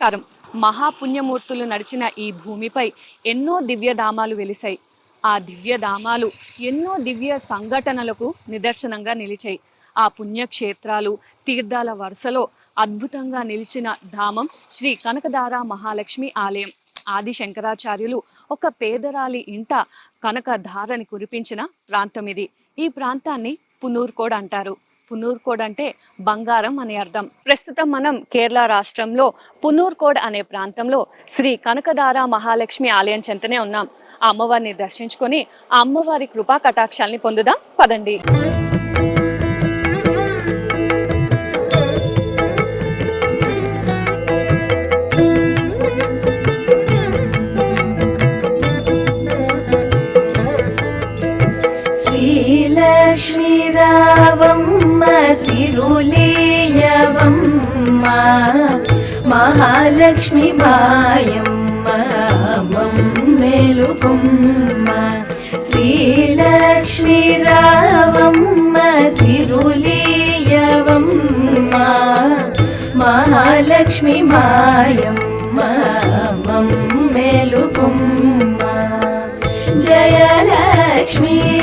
నమస్కారం. మహాపుణ్యమూర్తులు నడిచిన ఈ భూమిపై ఎన్నో దివ్యధామాలు వెలిశాయి. ఆ దివ్యధామాలు ఎన్నో దివ్య సంఘటనలకు నిదర్శనంగా నిలిచాయి. ఆ పుణ్యక్షేత్రాలు తీర్థాల వరుసలో అద్భుతంగా నిలిచిన ధామం శ్రీ కనకదార మహాలక్ష్మి ఆలయం. ఆది శంకరాచార్యులు ఒక పేదరాలి ఇంట కనకధారని కురిపించిన ప్రాంతం ఇది. ఈ ప్రాంతాన్ని పునూర్కోడ్ అంటారు. పునూర్కోడ్ అంటే బంగారం అనే అర్థం. ప్రస్తుతం మనం కేరళ రాష్ట్రంలో పునూర్కోడ్ అనే ప్రాంతంలో శ్రీ కనకదార మహాలక్ష్మి ఆలయం చెంతనే ఉన్నాం. ఆ అమ్మవారిని దర్శించుకొని ఆ అమ్మవారి కృపా కటాక్షాల్ని పొందుదాం. పదండి. శ్రీలక్ష్మీరావమ్మ సిరులేయవమ్మ మహాలక్ష్మి మాయమ్మ శ్రీలక్ష్మి రావమ్మ సిరులేయవమ్మ మహాలక్ష్మి మాయమ్మ మమ్మెలుకుమ్మ. జయలక్ష్మి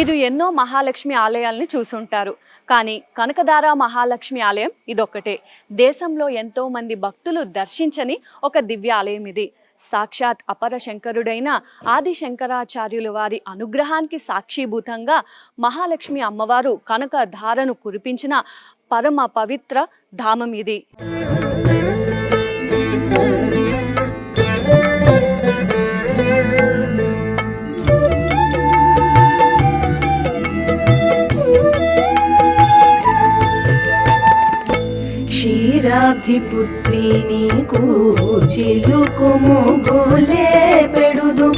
మీరు ఎన్నో మహాలక్ష్మి ఆలయాల్ని చూసుంటారు. కానీ కనకదార మహాలక్ష్మి ఆలయం ఇదొక్కటే. దేశంలో ఎంతో మంది భక్తులు దర్శించని ఒక దివ్య ఆలయం ఇది. సాక్షాత్ అపర శంకరుడైన ఆది శంకరాచార్యుల వారి అనుగ్రహానికి సాక్షిభూతంగా మహాలక్ష్మి అమ్మవారు కనకధారను కురిపించిన పరమ పవిత్ర ధామం ఇది. క్షీరాబ్ధిపుత్రి నీకు చిలుకుము గోలే పెడుదు.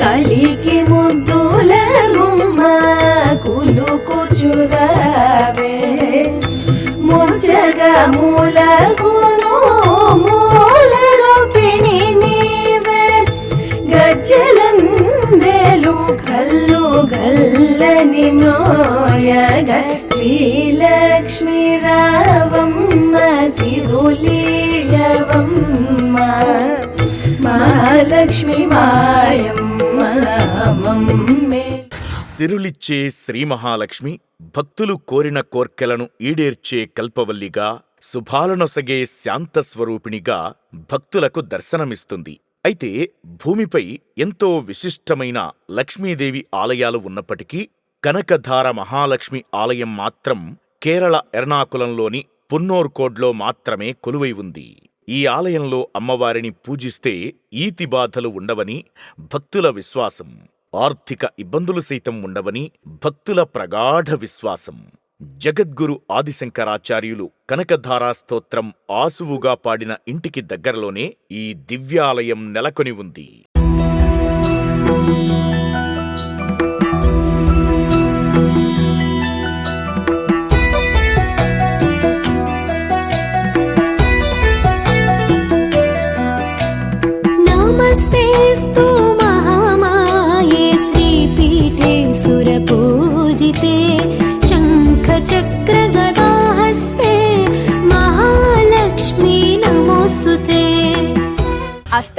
కలికి ముద్దుల గుమ్మ కులుకుచురవే ముజగ మూలగును మూల రూపిణి నీవే. గజ్జలందేలు కల్లు గల్లని మోయగ శ్రీలక్ష్మీరా రావమ్మ మహాలక్ష్మి మాయమ్మ మమ్మే. సిరులిచ్చే శ్రీ మహాలక్ష్మి భక్తులు కోరిన కోర్కెలను ఈడేర్చే కల్పవల్లిగా శుభాలనొసగే శాంతస్వరూపిణిగా భక్తులకు దర్శనమిస్తుంది. అయితే భూమిపై ఎంతో విశిష్టమైన లక్ష్మీదేవి ఆలయాలు ఉన్నప్పటికీ కనకధార మహాలక్ష్మి ఆలయం మాత్రం కేరళ ఎర్నాకులంలోని పున్నోర్కోడ్లో మాత్రమే కొలువై ఉంది. ఈ ఆలయంలో అమ్మవారిని పూజిస్తే ఈతి బాధలు ఉండవని భక్తుల విశ్వాసం ఆర్థిక ఇబ్బందులు సైతం ఉండవని భక్తుల ప్రగాఢ విశ్వాసం. జగద్గురు ఆదిశంకరాచార్యులు కనకధారా స్తోత్రం ఆసువుగా పాడిన ఇంటికి దగ్గరలోనే ఈ దివ్యాలయం నెలకొని ఉంది.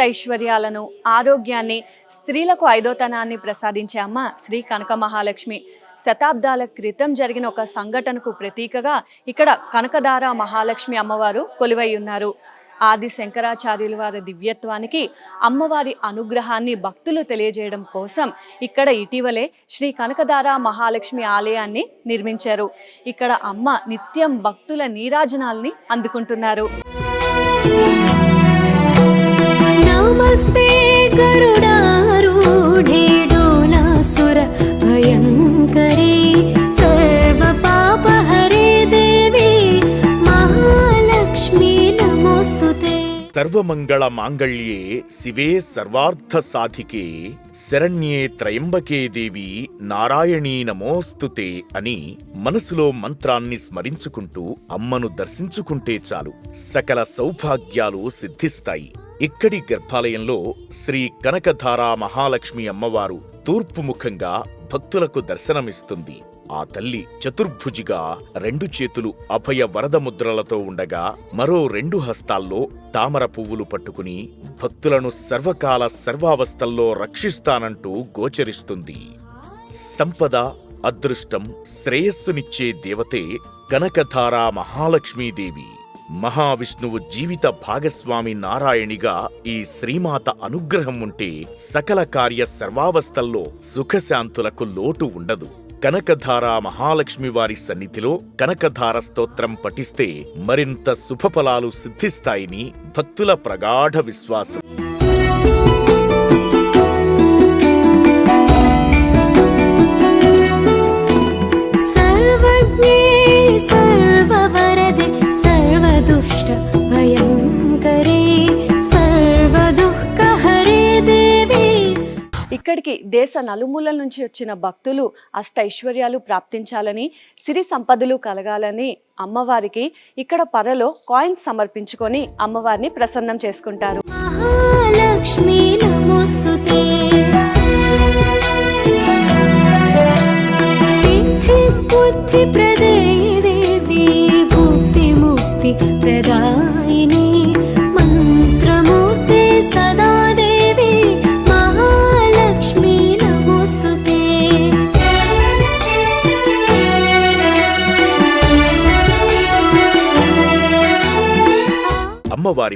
అష్టైశ్వర్యాలను ఆరోగ్యాన్ని స్త్రీలకు ఐదోతనాన్ని ప్రసాదించే అమ్మ శ్రీ కనక మహాలక్ష్మి శతాబ్దాల క్రితం జరిగిన ఒక సంఘటనకు ప్రతీకగా ఇక్కడ కనకదార మహాలక్ష్మి అమ్మవారు కొలువై ఉన్నారు ఆది శంకరాచార్యుల వారి దివ్యత్వానికి అమ్మవారి అనుగ్రహాన్ని భక్తులు తెలియజేయడం కోసం ఇక్కడ ఇటీవలే శ్రీ కనకదార మహాలక్ష్మి ఆలయాన్ని నిర్మించారు. ఇక్కడ అమ్మ నిత్యం భక్తుల నీరాజనాల్ని అందుకుంటున్నారు. नमस्ते गरुडारूढे डोलासुर भयङ्करे सर्वपापहरे देवी महालक्ष्मी नमोऽस्तु ते సర్వమంగళ మాంగళ్యే శివే సర్వార్థ సాధికే శరణ్యే త్రయంబకే దేవి నారాయణీ నమోస్తుతే అని మనసులో మంత్రాన్ని స్మరించుకుంటూ అమ్మను దర్శించుకుంటే చాలు సకల సౌభాగ్యాలు సిద్ధిస్తాయి ఇక్కడి గర్భాలయంలో శ్రీ కనకధారా మహాలక్ష్మి అమ్మవారు తూర్పు ముఖంగా భక్తులకు దర్శనమిస్తుంది. ఆ తల్లి చతుర్భుజిగా రెండు చేతులు అభయ వరద ముద్రలతో ఉండగా మరో రెండు హస్తాల్లో తామర పువ్వులు పట్టుకుని భక్తులను సర్వకాల సర్వావస్థల్లో రక్షిస్తానంటూ గోచరిస్తుంది. సంపద అదృష్టం శ్రేయస్సునిచ్చే దేవతే కనకధారా మహాలక్ష్మీదేవి. మహావిష్ణువు జీవిత భాగస్వామి నారాయణిగా ఈ శ్రీమాత అనుగ్రహం ఉంటే సకల కార్య సర్వావస్థల్లో సుఖశాంతులకు లోటు ఉండదు. కనకధారా మహాలక్ష్మి వారి సన్నిధిలో కనకధార స్తోత్రం పఠిస్తే మరింత శుభఫలాలు సిద్ధిస్తాయని భక్తుల ప్రగాఢ విశ్వాసం. స్వామికి దేశ నలుమూలల నుంచి వచ్చిన భక్తులు అష్ట ఐశ్వర్యాలు ప్రాప్తించాలని సిరి సంపదలు కలగాలని అమ్మవారికి ఇక్కడ పరలో కాయిన్స్ సమర్పించుకొని అమ్మవారిని ప్రసన్నం చేసుకుంటారు. ప్రే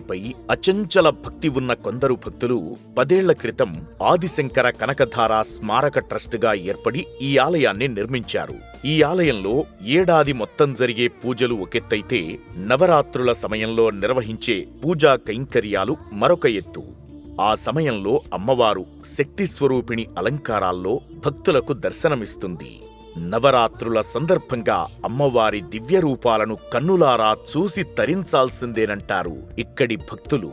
అమ్మవారిపై అచంచల భక్తి ఉన్న కొందరు భక్తులు పదేళ్ళ క్రితం ఆదిశంకర కనకధార స్మారక ట్రస్టుగా ఏర్పడి ఈ ఆలయాన్ని నిర్మించారు. ఈ ఆలయంలో ఏడాది మొత్తం జరిగే పూజలు ఒకెత్తైతే నవరాత్రుల సమయంలో నిర్వహించే పూజా కైంకర్యాలు మరొక ఎత్తు. ఆ సమయంలో అమ్మవారు శక్తి స్వరూపిణి అలంకారాల్లో భక్తులకు దర్శనమిస్తుంది. నవరాత్రుల సందర్భంగా అమ్మవారి దివ్య రూపాలను కన్నులారా చూసి తరించాల్సిందేనంటారు ఇక్కడి భక్తులు.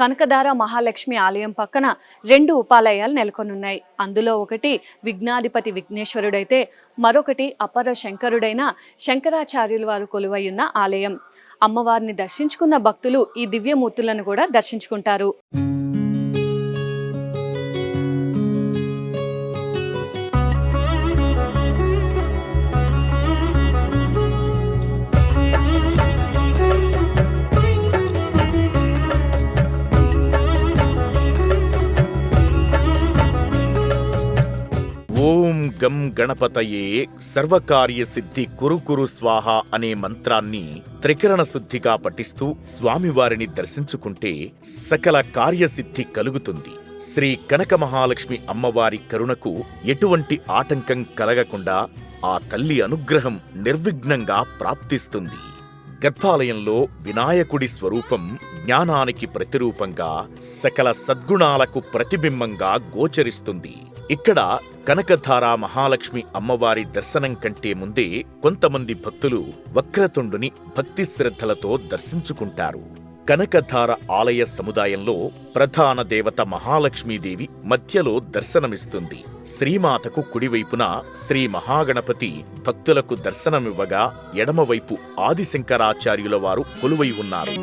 కనకధార మహాలక్ష్మి ఆలయం పక్కన రెండు ఉపాలయాలు నెలకొనున్నాయి. అందులో ఒకటి విఘ్నాధిపతి విఘ్నేశ్వరుడైతే మరొకటి అపర శంకరుడైన శంకరాచార్యుల వారు కొలువై ఉన్న ఆలయం. అమ్మవారిని దర్శించుకున్న భక్తులు ఈ దివ్యమూర్తులను కూడా దర్శించుకుంటారు. గం గణపతయే సర్వకార్య సిద్ధి కురు కురు స్వాహ అనే మంత్రాన్ని త్రికరణ శుద్ధిగా పఠిస్తూ స్వామివారిని దర్శించుకుంటే సకల కార్యసిద్ధి కలుగుతుంది. శ్రీ కనక మహాలక్ష్మి అమ్మవారి కరుణకు ఎటువంటి ఆటంకం కలగకుండా ఆ తల్లి అనుగ్రహం నిర్విఘ్నంగా ప్రాప్తిస్తుంది. గర్భాలయంలో వినాయకుడి స్వరూపం జ్ఞానానికి ప్రతిరూపంగా సకల సద్గుణాలకు ప్రతిబింబంగా గోచరిస్తుంది. ఇక్కడ కనకధార మహాలక్ష్మి అమ్మవారి దర్శనం కంటే ముందే కొంతమంది భక్తులు వక్రతుండుని భక్తి శ్రద్ధలతో దర్శించుకుంటారు. కనకధార ఆలయ సముదాయంలో ప్రధాన దేవత మహాలక్ష్మీదేవి మధ్యలో దర్శనమిస్తుంది. శ్రీమాతకు కుడివైపున శ్రీ మహాగణపతి భక్తులకు దర్శనమివ్వగా ఎడమవైపు ఆదిశంకరాచార్యుల వారు కొలువై ఉన్నారు.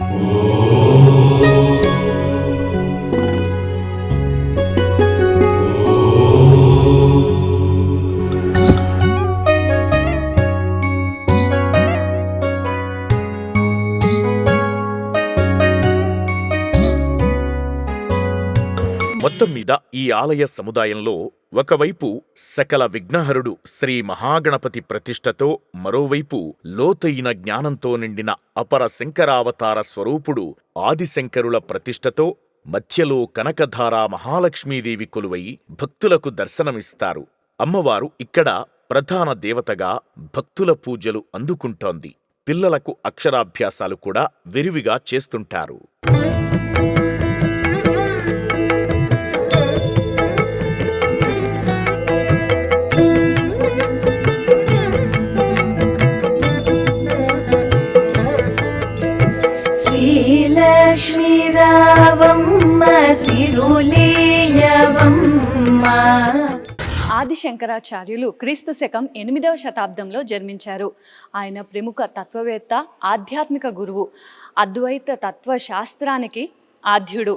మీద ఈ ఆలయ సముదాయంలో ఒకవైపు సకల విఘ్నహరుడు శ్రీ మహాగణపతి ప్రతిష్టతో మరోవైపు లోతైన జ్ఞానంతో నిండిన అపర శంకరావతార స్వరూపుడు ఆదిశంకరుల ప్రతిష్టతో మధ్యలో కనకధారా మహాలక్ష్మీదేవి కొలువై భక్తులకు దర్శనమిస్తారు. అమ్మవారు ఇక్కడ ప్రధాన దేవతగా భక్తుల పూజలు అందుకుంటోంది. పిల్లలకు అక్షరాభ్యాసాలు కూడా విరివిగా చేస్తుంటారు. సిరులేయవమ్మ ఆది శంకరాచార్యులు క్రీస్తు శకం ఎనిమిదవ శతాబ్దంలో జన్మించారు. ఆయన ప్రముఖ తత్వవేత్త ఆధ్యాత్మిక గురువు అద్వైత తత్వ శాస్త్రానికి ఆద్యుడు.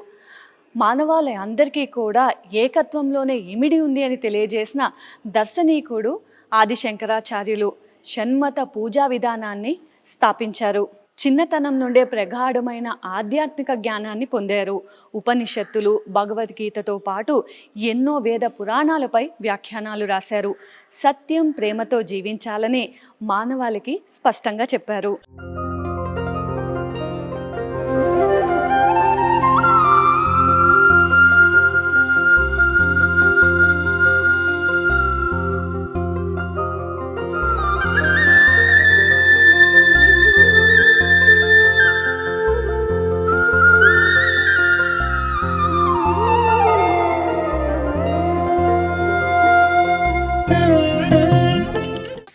మానవాళి అందరికీ కూడా ఏకత్వంలోనే ఇమిడి ఉంది అని తెలియజేసిన దర్శనీకుడు ఆది శంకరాచార్యులు షణ్మత పూజా విధానాన్ని స్థాపించారు. చిన్నతనం నుండే ప్రగాఢమైన ఆధ్యాత్మిక జ్ఞానాన్ని పొందారు. ఉపనిషత్తులు భగవద్గీతతో పాటు ఎన్నో వేద పురాణాలపై వ్యాఖ్యానాలు రాశారు. సత్యం ప్రేమతో జీవించాలని మానవాళికి స్పష్టంగా చెప్పారు.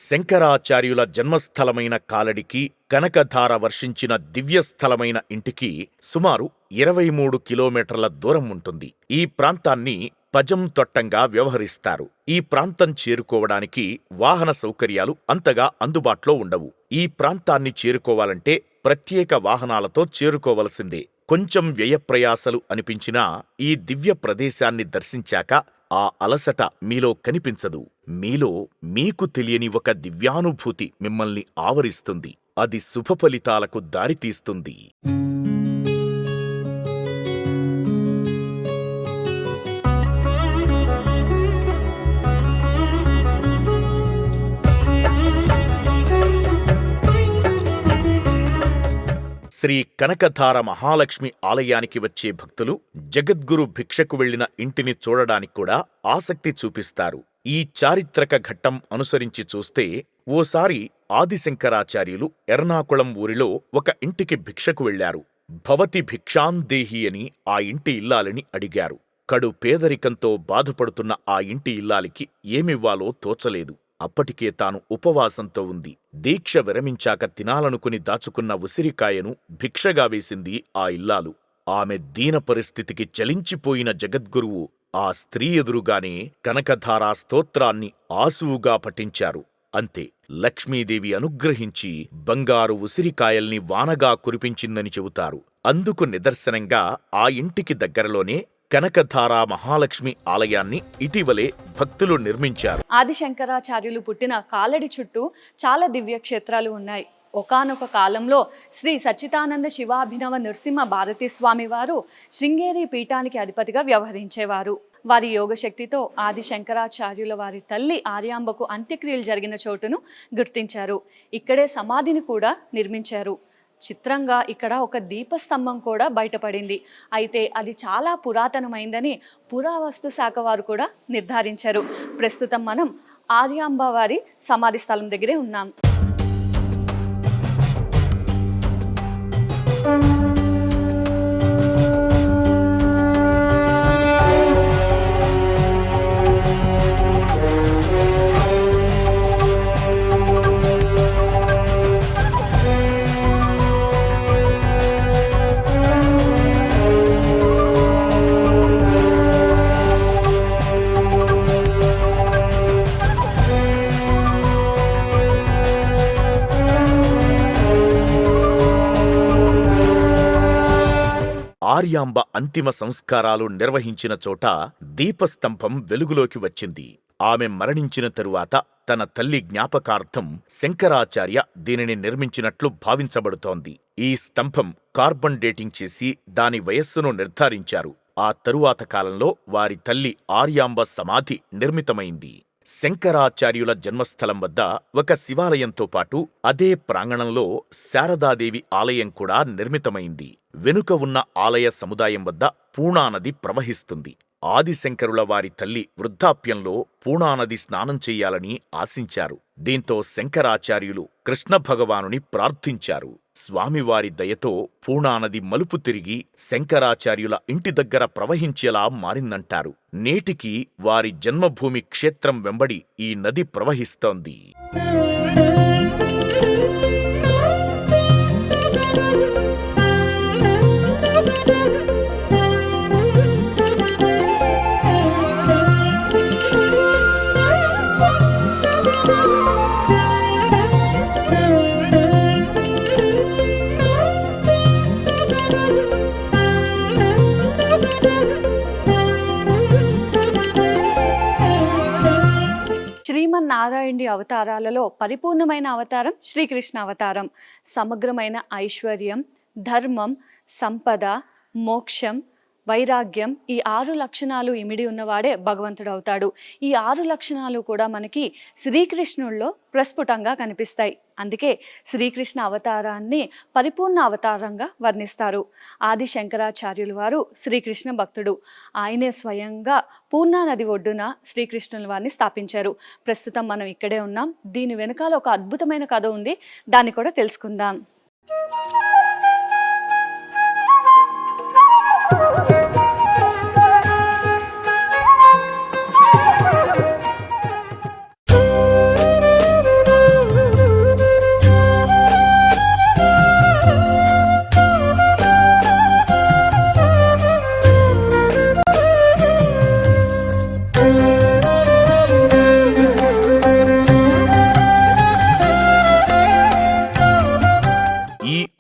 శంకరాచార్యుల జన్మస్థలమైన కాలడికి కనకధార వర్షించిన దివ్యస్థలమైన ఇంటికి సుమారు ఇరవై మూడు కిలోమీటర్ల దూరం ఉంటుంది. ఈ ప్రాంతాన్ని పజం తొట్టంగా వ్యవహరిస్తారు. ఈ ప్రాంతం చేరుకోవడానికి వాహన సౌకర్యాలు అంతగా అందుబాటులో ఉండవు. ఈ ప్రాంతాన్ని చేరుకోవాలంటే ప్రత్యేక వాహనాలతో చేరుకోవలసిందే. కొంచెం వ్యయప్రయాసలు అనిపించినా ఈ దివ్య ప్రదేశాన్ని దర్శించాక ఆ అలసట మీలో కనిపించదు. మీలో మీకు తెలియని ఒక దివ్యానుభూతి మిమ్మల్ని ఆవరిస్తుంది. అది శుభ ఫలితాలకు దారితీస్తుంది. శ్రీ కనకధార మహాలక్ష్మి ఆలయానికి వచ్చే భక్తులు జగద్గురు భిక్షకు వెళ్ళిన ఇంటిని చూడడానికి కూడా ఆసక్తి చూపిస్తారు. ఈ చారిత్రక ఘట్టం అనుసరించి చూస్తే ఓసారి ఆదిశంకరాచార్యులు ఎర్నాకుళం ఊరిలో ఒక ఇంటికి భిక్షకు వెళ్ళారు భవతి భిక్షాందేహి అని ఆ ఇంటి ఇల్లాలని అడిగారు. కడు పేదరికంతో బాధపడుతున్న ఆ ఇంటి ఇల్లాలికి ఏమివ్వాలో తోచలేదు. అప్పటికే తాను ఉపవాసంతో ఉంది. దీక్ష విరమించాక తినాలనుకుని దాచుకున్న ఉసిరికాయను భిక్షగా వేసింది ఆ ఇల్లాలు. ఆమె దీన పరిస్థితికి చలించిపోయిన జగద్గురువు ఆ స్త్రీ ఎదురుగానే కనకధారా స్తోత్రాన్ని ఆసువుగా పఠించారు. అంతే లక్ష్మీదేవి అనుగ్రహించి బంగారు ఉసిరికాయల్ని వానగా కురిపించిందని చెబుతారు. అందుకు నిదర్శనంగా ఆ ఇంటికి దగ్గరలోనే కనకధారా మహాలక్ష్మి ఆలయాన్ని ఇటీవలే భక్తులు నిర్మించారు. ఆది శంకరాచార్యులు పుట్టిన కాలడి చుట్టూ చాలా దివ్య క్షేత్రాలు ఉన్నాయి. ఒకానొక కాలంలో శ్రీ సచ్చిదానంద శివాభినవ నృసింహ భారతీ స్వామి వారు శృంగేరి పీఠానికి అధిపతిగా వ్యవహరించేవారు. వారి యోగశక్తితో ఆది శంకరాచార్యుల వారి తల్లి ఆర్యాంబకు అంత్యక్రియలు జరిగిన చోటును గుర్తించారు. ఇక్కడే సమాధిని కూడా నిర్మించారు. చిత్రంగా ఇక్కడ ఒక దీపస్తంభం కూడా బయటపడింది. అయితే అది చాలా పురాతనమైందని పురావస్తు శాఖ వారు కూడా నిర్ధారించారు. ప్రస్తుతం మనం ఆర్యాంబ వారి సమాధి స్థలం దగ్గరే ఉన్నాం. ఆర్యాంబ అంతిమ సంస్కారాలు నిర్వహించిన చోట దీపస్తంభం వెలుగులోకి వచ్చింది. ఆమె మరణించిన తరువాత తన తల్లి జ్ఞాపకార్థం శంకరాచార్య దీనిని నిర్మించినట్లు భావించబడుతోంది. ఈ స్తంభం కార్బన్ డేటింగ్ చేసి దాని వయస్సును నిర్ధారించారు. ఆ తరువాత కాలంలో వారి తల్లి ఆర్యాంబ సమాధి నిర్మితమైంది. శంకరాచార్యుల జన్మస్థలం వద్ద ఒక శివాలయంతో పాటు అదే ప్రాంగణంలో శారదాదేవి ఆలయం కూడా నిర్మితమైంది. వెనుక ఉన్న ఆలయ సముదాయం వద్ద పూణానది ప్రవహిస్తుంది. ఆదిశంకరుల వారి తల్లి వృద్ధాప్యంలో పూణానది స్నానం చెయ్యాలని ఆశించారు. దీంతో శంకరాచార్యులు కృష్ణ భగవానుని ప్రార్థించారు. స్వామివారి దయతో పూణానది మలుపు తిరిగి శంకరాచార్యుల ఇంటి దగ్గర ప్రవహించేలా మారిందంటారు. నేటికి వారి జన్మభూమి క్షేత్రం వెంబడి ఈ నది ప్రవహిస్తోంది. అవతారాలలో పరిపూర్ణమైన అవతారం శ్రీకృష్ణ అవతారం. సమగ్రమైన ఐశ్వర్యం ధర్మం సంపద మోక్షం వైరాగ్యం ఈ ఆరు లక్షణాలు ఇమిడి ఉన్నవాడే భగవంతుడు అవుతాడు ఈ ఆరు లక్షణాలు కూడా మనకి శ్రీకృష్ణుల్లో ప్రస్ఫుటంగా కనిపిస్తాయి. అందుకే శ్రీకృష్ణ అవతారాన్ని పరిపూర్ణ అవతారంగా వర్ణిస్తారు. ఆది శంకరాచార్యులు వారు శ్రీకృష్ణ భక్తుడు. ఆయనే స్వయంగా పూర్ణా నది ఒడ్డున శ్రీకృష్ణుల వారిని స్థాపించారు. ప్రస్తుతం మనం ఇక్కడే ఉన్నాం. దీని వెనకాల ఒక అద్భుతమైన కథ ఉంది. దాన్ని కూడా తెలుసుకుందాం.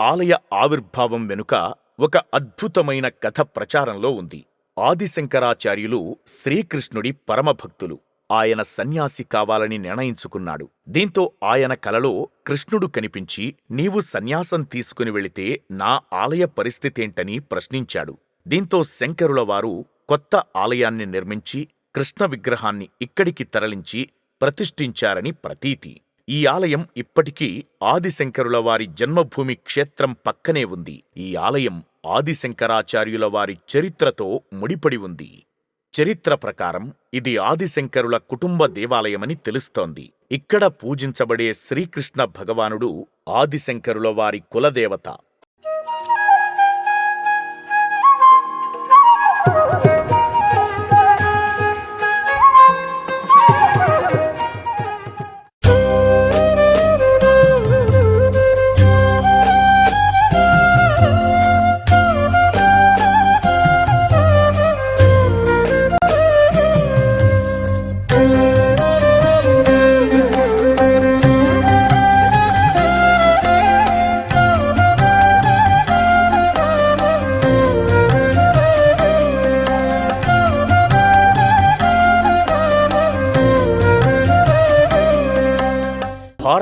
ఆలయ ఆవిర్భావం వెనుక ఒక అద్భుతమైన కథ ప్రచారంలో ఉంది. ఆదిశంకరాచార్యులు శ్రీకృష్ణుడి పరమభక్తులు. ఆయన సన్యాసి కావాలని నిర్ణయించుకున్నాడు. దీంతో ఆయన కలలో కృష్ణుడు కనిపించి నీవు సన్యాసం తీసుకుని వెళితే నా ఆలయ పరిస్థితేంటని ప్రశ్నించాడు. దీంతో శంకరుల వారు కొత్త ఆలయాన్ని నిర్మించి కృష్ణ విగ్రహాన్ని ఇక్కడికి తరలించి ప్రతిష్ఠించారని ప్రతీతి. ఈ ఆలయం ఇప్పటికీ ఆదిశంకరుల వారి జన్మభూమి క్షేత్రం పక్కనే ఉంది. ఈ ఆలయం ఆదిశంకరాచార్యుల వారి చరిత్రతో ముడిపడి ఉంది. చరిత్ర ప్రకారం ఇది ఆదిశంకరుల కుటుంబ దేవాలయమని తెలుస్తోంది. ఇక్కడ పూజించబడే శ్రీకృష్ణ భగవానుడు ఆదిశంకరుల వారి కులదేవత.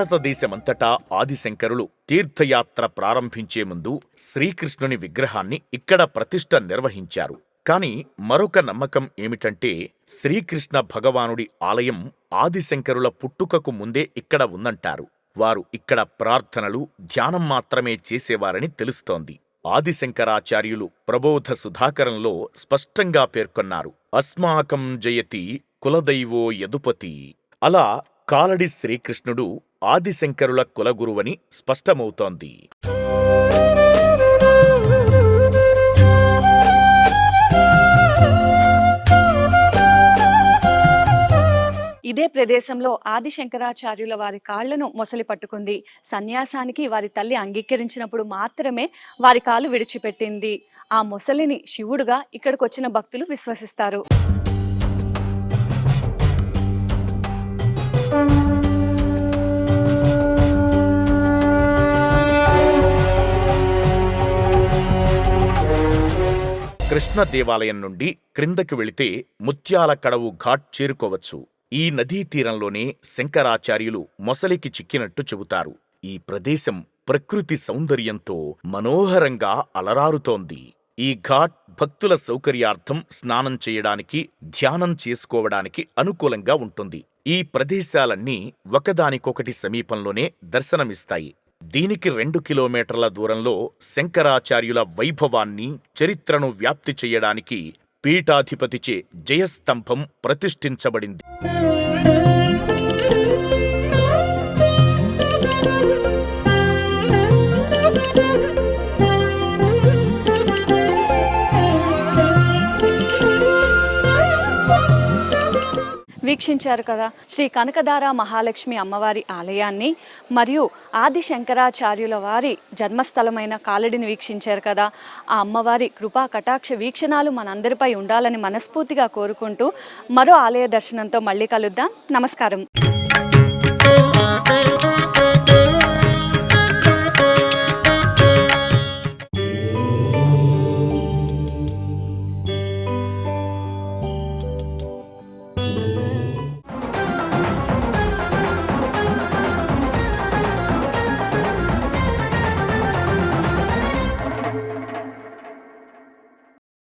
భారతదేశమంతటా ఆదిశంకరులు తీర్థయాత్ర ప్రారంభించే ముందు శ్రీకృష్ణుని విగ్రహాన్ని ఇక్కడ ప్రతిష్ఠ నిర్వహించారు. కాని మరొక నమ్మకం ఏమిటంటే శ్రీకృష్ణ భగవానుడి ఆలయం ఆదిశంకరుల పుట్టుకకు ముందే ఇక్కడ ఉందంటారు. వారు ఇక్కడ ప్రార్థనలు ధ్యానం మాత్రమే చేసేవారని తెలుస్తోంది. ఆదిశంకరాచార్యులు ప్రబోధ సుధాకరంలో స్పష్టంగా పేర్కొన్నారు. అస్మాకం జయతి కులదైవో యదుపతి. అలా కాలడి శ్రీకృష్ణుడు ఆదిశంకరుల కులగురువని స్పష్టమవుతోంది. ఇదే ప్రదేశంలో ఆది శంకరాచార్యుల వారి కాళ్ళను మొసలి పట్టుకుంది. సన్యాసానికి వారి తల్లి అంగీకరించినప్పుడు మాత్రమే వారి కాలు విడిచిపెట్టింది. ఆ మొసలిని శివుడుగా ఇక్కడికి వచ్చిన భక్తులు విశ్వసిస్తారు. కృష్ణ దేవాలయం నుండి క్రిందకి వెళితే ముత్యాల కడవు ఘాట్ చేరుకోవచ్చు. ఈ నదీ తీరంలోనే శంకరాచార్యులు మొసలికి చిక్కినట్టు చెబుతారు. ఈ ప్రదేశం ప్రకృతి సౌందర్యంతో మనోహరంగా అలరారుతోంది. ఈ ఘాట్ భక్తుల సౌకర్యార్థం స్నానం చేయడానికి ధ్యానం చేసుకోవడానికి అనుకూలంగా ఉంటుంది. ఈ ప్రదేశాలన్నీ ఒకదానికొకటి సమీపంలోనే దర్శనమిస్తాయి. దీనికి రెండు కిలోమీటర్ల దూరంలో శంకరాచార్యుల వైభవాన్ని చరిత్రను వ్యాప్తి చేయడానికి పీఠాధిపతిచే జయస్తంభం ప్రతిష్ఠించబడింది. వీక్షించారు కదా. శ్రీ కనకదార మహాలక్ష్మి అమ్మవారి ఆలయాన్ని మరియు ఆది శంకరాచార్యుల వారి జన్మస్థలమైన కాలడిని వీక్షించారు కదా. ఆ అమ్మవారి కృపా కటాక్ష వీక్షణాలు మనందరిపై ఉండాలని మనస్ఫూర్తిగా కోరుకుంటూ మరో ఆలయ దర్శనంతో మళ్ళీ కలుద్దాం. నమస్కారం.